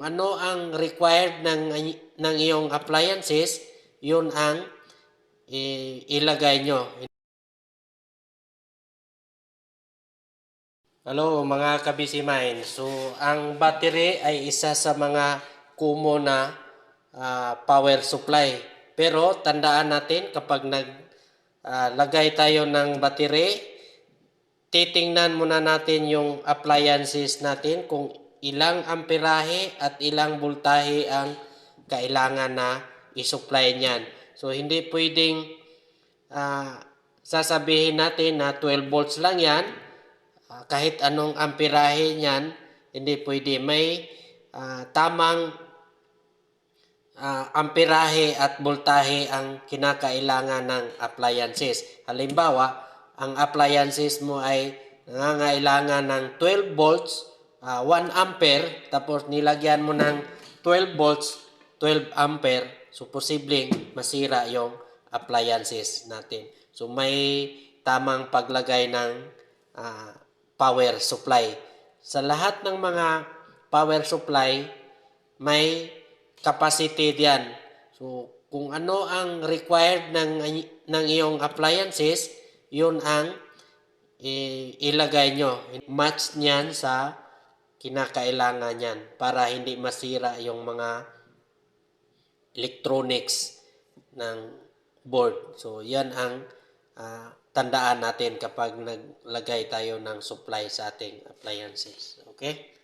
ano ang required ng ng iyong appliances, yun ang i- ilagay nyo. Hello mga kabisi mind. So ang battery ay isa sa mga kumo na ah, power supply. Pero tandaan natin kapag nag ah, lagay tayo ng battery, titingnan muna natin yung appliances natin kung ilang amperahe at ilang voltahe ang kailangan na i-supply niyan. So hindi pwedeng ah, sasabihin natin na 12 volts lang yan. Ah, kahit anong amperahe niyan, hindi pwede. May ah, tamang ah, amperahe at voltahe ang kinakailangan ng appliances. Halimbawa, ang appliances mo ay nangangailangan ng 12 volts, ah, 1 ampere, tapos nilagyan mo ng 12 volts, 12 ampere, so posibleng masira yung appliances natin. So may tamang paglagay ng ah, power supply. Sa lahat ng mga power supply, may capacity diyan. So, kung ano ang required ng ng iyong appliances, yun ang i- ilagay nyo. Match niyan sa kinakailangan niyan para hindi masira yung mga electronics ng board. So, yan ang ah, tandaan natin kapag naglagay tayo ng supply sa ating appliances. Okay?